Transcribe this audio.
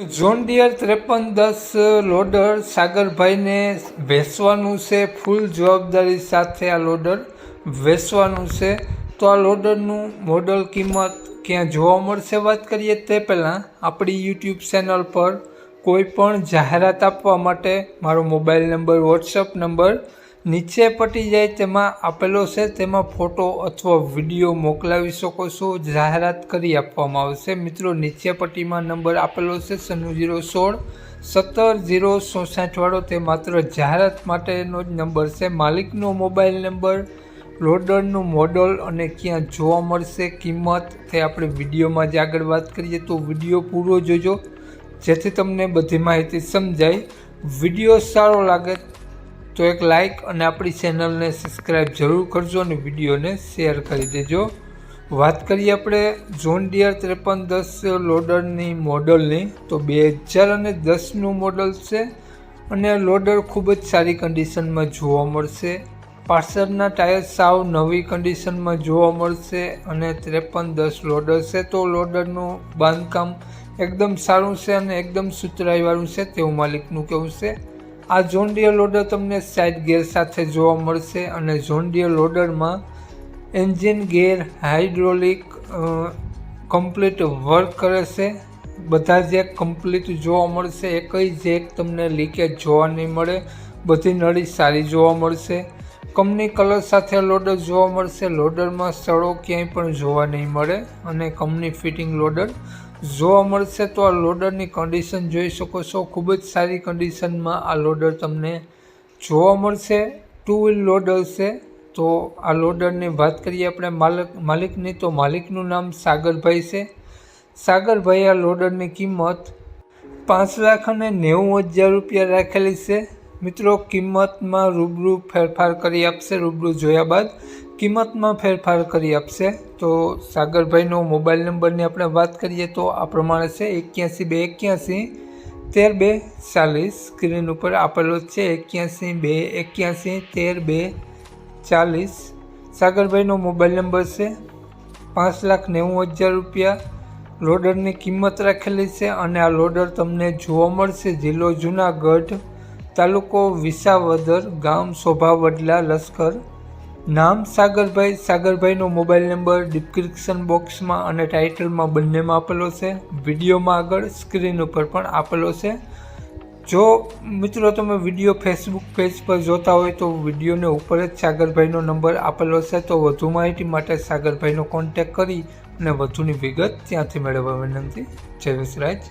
John dear ત્રેપન દસ loader સાગરભાઈને વેચવાનું છે ફૂલ જવાબદારી સાથે આ લોડર વેચવાનું છે. તો આ લોડરનું મોડલ કિંમત ક્યાં જોવા મળશે વાત કરીએ તે પહેલાં આપણી યુટ્યુબ ચેનલ પર કોઈ પણ જાહેરાત આપવા માટે મારો મોબાઈલ નંબર વોટ્સઅપ નંબર નીચે પટી જાય તેમાં આપેલો છે, તેમાં ફોટો અથવા વીડિયો મોકલાવી શકો છો, જાહેરાત કરી આપવામાં આવશે. મિત્રો, નીચે પટ્ટીમાં નંબર આપેલો છે સન્નું જીરો સોળ સત્તર જીરો સોસાઠવાળો તે માત્ર જાહેરાત માટેનો જ નંબર છે. માલિકનો મોબાઈલ નંબર, લોડરનું મોડલ અને ક્યાં જોવા મળશે, કિંમત તે આપણે વિડીયોમાં જ આગળ વાત કરીએ. તો વીડિયો પૂરો જોજો, જેથી તમને બધી માહિતી સમજાય. વીડિયો સારો લાગે તો એક લાઈક અને આપણી ચેનલને સબસ્ક્રાઈબ જરૂર કરજો અને વિડીયોને શેર કરી દેજો. વાત કરીએ આપણે જોન ડિયર ત્રેપન દસ લોડરની મોડલની તો બે હજાર અને દસનું મોડલ છે અને લોડર ખૂબ જ સારી કન્ડિશનમાં જોવા મળશે. પાછળના ટાયર સાવ નવી કન્ડિશનમાં જોવા મળશે અને ત્રેપન દસ લોડર છે. તો લોડરનું બાંધકામ એકદમ સારું છે અને એકદમ સુતરાઈવાળું છે તેવું માલિકનું કહેવું છે. આ જોન્ડિયર લોડર તમને સાઇડ ગેર સાથે જોવા મળશે અને John Deere લોડરમાં engine gear hydraulic complete work કરે છે. બધા જેક કમ્પ્લીટ જોવા મળશે. એકઈ જેક તમને લીકેજ જોવા નહીં મળે. બધી નળી સારી જોવા મળશે. કંપની કલર સાથે લોડર જોવા મળશે. લોડરમાં સ્થળો ક્યાંય પણ જોવા નહીં મળે અને કંપની ફિટિંગ લોડર જોવા મળશે તો આ લોડરની કન્ડિશન જોઈ શકો છો. ખૂબ જ સારી કન્ડિશનમાં આ લોડર તમને જોવા મળશે. ટુ વ્હીલ લોડર છે. તો આ લોડરની વાત કરીએ આપણે માલિક, માલિકની. તો માલિકનું નામ સાગરભાઈ છે. સાગરભાઈ, આ લોડરની કિંમત પાંચ લાખ અને નેવું હજાર રૂપિયા રાખેલી છે. મિત્રો, કિંમતમાં રૂબરૂ ફેરફાર કરી આપશે, રૂબરૂ જોયા બાદ કિંમતમાં ફેરફાર કરી આપશે. તો સાગરભાઈનો મોબાઈલ નંબરની આપણે વાત કરીએ તો આ પ્રમાણે છે એક્યાસી બે એક્યાસી તેર બે ચાલીસ. સ્ક્રીન ઉપર આપેલો છે એક્યાસી બે એક્યાસી તેર બે ચાલીસ. સાગરભાઈનો મોબાઈલ નંબર છે પાંચ લાખ નેવું હજાર રૂપિયા. લોડરની કિંમત રાખેલી છે અને આ લોડર તમને જોવા મળશે જિલ્લો જુનાગઢ. તાલુકો વિસાવદર ગામ શોભાવડલા લશ્કર. નામ સાગરભાઈ. સાગરભાઈનો મોબાઈલ નંબર ડિસ્ક્રિપ્શન બોક્સમાં અને ટાઇટલમાં બંનેમાં આપેલો છે. વિડીયોમાં આગળ સ્ક્રીન ઉપર પણ આપેલો છે. જો મિત્રો તમે વીડિયો ફેસબુક પેજ પર જોતા હોય તો વિડીયોને ઉપર જ સાગરભાઈનો નંબર આપેલો છે, તો વધુ માહિતી માટે સાગરભાઈનો કોન્ટેક કરી અને વધુની વિગત ત્યાંથી મેળવવા વિનંતી. જય વિસરાજ